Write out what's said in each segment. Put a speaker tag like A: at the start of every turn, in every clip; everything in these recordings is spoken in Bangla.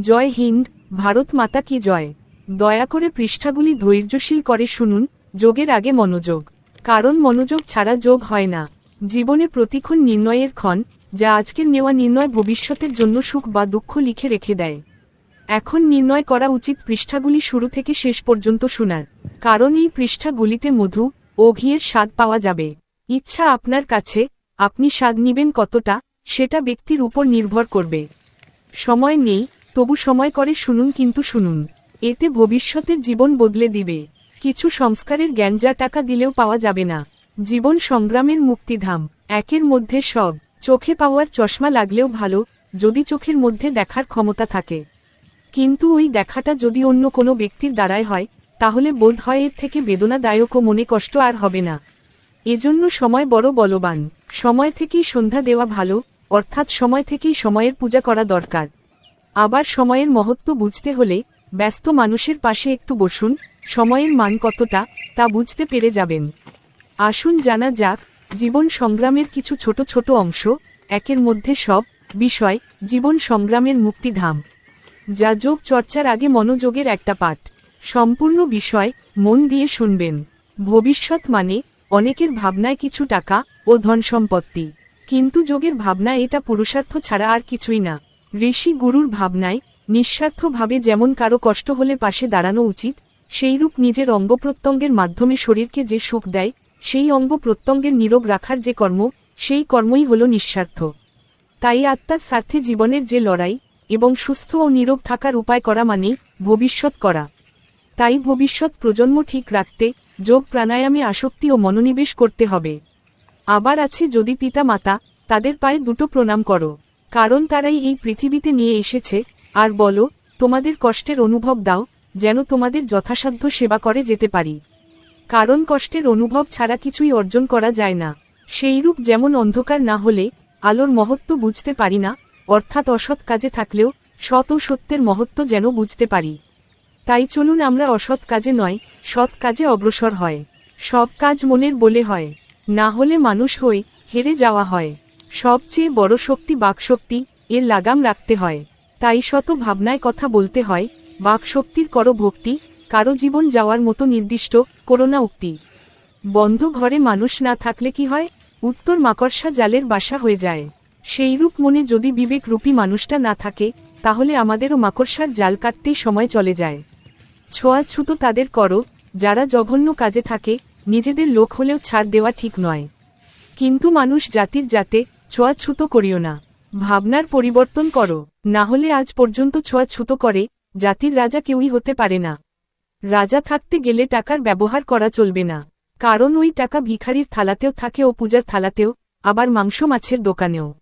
A: জয় হিন্দ, ভারত মাতা কি জয়? দয়া করে পৃষ্ঠাগুলি ধৈর্যশীল করে শুনুন, যোগের আগে মনোযোগ। কারণ মনোযোগ ছাড়া যোগ হয় না। জীবনে প্রতিক্ষণ নির্ণয়ের ক্ষণ, যা আজকের নেওয়া নির্ণয় ভবিষ্যতের জন্য সুখ বা দুঃখ লিখে রেখে দেয়। এখন নির্ণয় করা উচিত পৃষ্ঠাগুলি শুরু থেকে শেষ পর্যন্ত শোনার। কারণ এই পৃষ্ঠাগুলিতে মধু, ও ঘিয়ের স্বাদ পাওয়া যাবে। ইচ্ছা আপনার কাছে, আপনি স্বাদ নিবেন কতটা, সেটা ব্যক্তির উপর নির্ভর করবে। সময় নেই তবু সময় করে শুনুন কিন্তু শুনুন। এতে ভবিষ্যতের জীবন বদলে দিবে। কিছু সংস্কারের জ্ঞান যা টাকা দিলেও পাওয়া যাবে না। জীবন সংগ্রামের মুক্তিধাম। একের মধ্যে সব। চোখে পাওয়ার চশমা লাগলেও ভালো, যদি চোখের মধ্যে দেখার ক্ষমতা থাকে। কিন্তু ওই দেখাটা যদি অন্য কোনো ব্যক্তির দ্বারাই হয়, তাহলে বোধ হয় এর থেকে বেদনাদায়ক ও মনে কষ্ট আর হবে না। এজন্য সময় বড় বলবান। সময় থেকেই সন্ধ্যা দেওয়া ভালো, অর্থাৎ সময় থেকেই সময়ের পূজা করা দরকার। আবার সময়ের মহত্ব বুঝতে হলে ব্যস্ত মানুষের পাশে একটু বসুন, সময়ের মান কতটা তা বুঝতে পেরে যাবেন। আসুন জানা যাক, জীবন সংগ্রামের কিছু ছোট ছোট অংশ, একের মধ্যে সব বিষয় জীবন সংগ্রামের মুক্তিধাম। যা যোগ চর্চার আগে মনোযোগের একটা পাঠ। সম্পূর্ণ বিষয় মন দিয়ে শুনবেন। ভবিষ্যৎ মানে অনেকের ভাবনায় কিছু টাকা ও ধন সম্পত্তি কিন্তু যোগের ভাবনা এটা পুরুষার্থ ছাড়া আর কিছুই না। ঋষি গুরুর ভাবনায়, নিঃস্বার্থভাবে যেমন কারও কষ্ট হলে পাশে দাঁড়ানো উচিত, সেইরূপ নিজের অঙ্গ প্রত্যঙ্গের মাধ্যমে শরীরকে যে সুখ দেয়, সেই অঙ্গ প্রত্যঙ্গের নিরোগ রাখার যে কর্ম, সেই কর্মই হল নিঃস্বার্থ। তাই আত্মার স্বার্থে জীবনের যে লড়াই এবং সুস্থ ও নিরোগ থাকার উপায় করা মানে ভবিষ্যৎ করা। তাই ভবিষ্যৎ প্রজন্ম ঠিক রাখতে যোগ প্রাণায়ামে আসক্তি ও মনোনিবেশ করতে হবে। আবার আছে যদি পিতা মাতা তাদের পায়ে দুটো প্রণাম করো। কারণ তারাই এই পৃথিবীতে নিয়ে এসেছে, আর বলো, তোমাদের কষ্টের অনুভব দাও, যেন তোমাদের যথাসাধ্য সেবা করে যেতে পারি। কারণ কষ্টের অনুভব ছাড়া কিছুই অর্জন করা যায় না। সেইরূপ যেমন অন্ধকার না হলে, আলোর মহত্ব বুঝতে পারি না, অর্থাৎ অসৎ কাজে থাকলেও, সৎ ও সত্যের মহত্ব যেন বুঝতে পারি। তাই চলুন আমরা অসৎ কাজে নয়, সৎ কাজে অগ্রসর হয়। সব কাজ মনের বলে হয়। না হলে মানুষ হই হেরে যাওয়া হয়। সবচেয়ে বড় শক্তি বাকশক্তি, এর লাগাম রাখতে হয়। তাই শত ভাবনায় কথা বলতে হয়, বাকশক্তির করো ভক্তি, কারও জীবন যাওয়ার মতো নির্দিষ্ট করোনা উক্তি। বন্ধ ঘরে মানুষ না থাকলে কি হয়? উত্তর মাকড়সা জালের বাসা হয়ে যায়। সেইরূপ মনে যদি বিবেকরূপী মানুষটা না থাকে, তাহলে আমাদেরও মাকড়সার জাল কাটতেই সময় চলে যায়। ছোঁয়াছুতো তাদের করো, যারা জঘন্য কাজে থাকে, নিজেদের লোক হলেও ছাড় দেওয়া ঠিক নয়। কিন্তু মানুষ জাতির যাতে ছোঁয়াছুতো করিও না। ভাবনার পরিবর্তন করো। না হলে আজ পর্যন্ত ছোঁয়াছুতো করে জাতির রাজা কেউই হতে পারে না। রাজা থাকতে গেলে টাকার ব্যবহার করা চলবে না। কারণ ওই টাকা ভিখারির থালাতেও থাকে ও পূজার থালাতেও, আবার মাংস মাছের দোকানেও।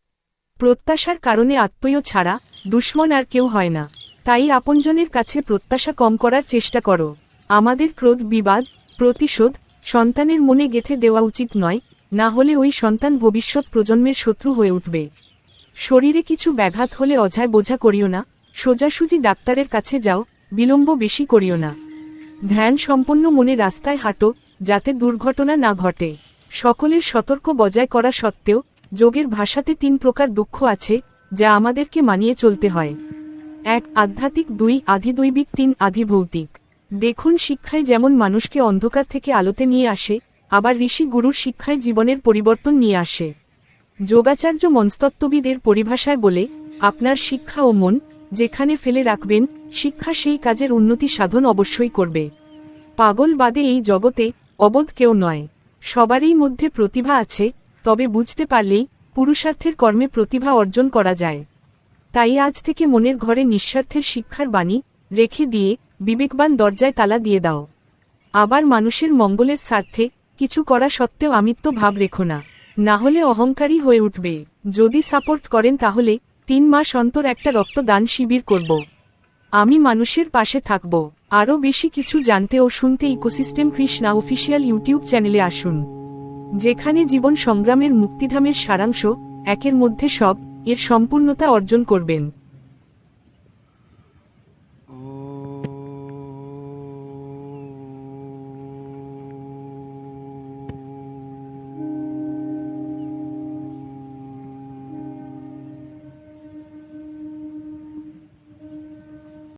A: প্রত্যাশার কারণে আত্মীয় ছাড়া দুশ্মন আর কেউ হয় না। তাই আপনজনের কাছে প্রত্যাশা কম করার চেষ্টা করো। আমাদের ক্রোধ, বিবাদ, প্রতিশোধ সন্তানের মনে গেথে দেওয়া উচিত নয়। না হলে ওই সন্তান ভবিষ্যৎ প্রজন্মের শত্রু হয়ে উঠবে। শরীরে কিছু ব্যাঘাত হলে অঝায় বোঝা করিও না, সোজাসুজি ডাক্তারের কাছে যাও, বিলম্ব বেশি করিও না। ধ্যান সম্পন্ন মনে রাস্তায় হাঁটো, যাতে দুর্ঘটনা না ঘটে। সকলের সতর্ক বজায় করা সত্ত্বেও, যোগের ভাষাতে তিন প্রকার দুঃখ আছে, যা আমাদেরকে মানিয়ে চলতে হয়। এক, আধ্যাত্মিক দুই, আধিদৈবিক তিন, আধিভৌতিক। দেখুন শিক্ষায় যেমন মানুষকে অন্ধকার থেকে আলোতে নিয়ে আসে আবার ঋষি গুরুর শিক্ষায় জীবনের পরিবর্তন নিয়ে আসে। যোগাচার্য মনস্তত্ত্ববিদের পরিভাষায় বলে, আপনার শিক্ষা ও মন যেখানে ফেলে রাখবেন, শিক্ষা সেই কাজের উন্নতি সাধন অবশ্যই করবে। পাগল বাদে এই জগতে অবোধ কেউ নয়। সবারই মধ্যে প্রতিভা আছে, তবে বুঝতে পারলেই পুরুষার্থের কর্মে প্রতিভা অর্জন করা যায়। তাই আজ থেকে মনের ঘরে নিঃস্বার্থের শিক্ষার বাণী রেখে দিয়ে বিবেকবান দরজায় তালা দিয়ে দাও। আবার মানুষের মঙ্গলের স্বার্থে কিছু করা সত্ত্বেও আমিত্ব ভাব রেখো না। না হলে অহংকারী হয়ে উঠবে। যদি সাপোর্ট করেন তাহলে তিন মাস অন্তর একটা রক্তদান শিবির করব। আমি মানুষের পাশে থাকব। আরও বেশি কিছু জানতে ও শুনতে ইকোসিস্টেম কৃষ্ণা অফিসিয়াল ইউটিউব চ্যানেলে আসুন। যেখানে জীবন সংগ্রামের মুক্তিধামের সারাংশ, একের মধ্যে সব, এর সম্পূর্ণতা অর্জন করবেন।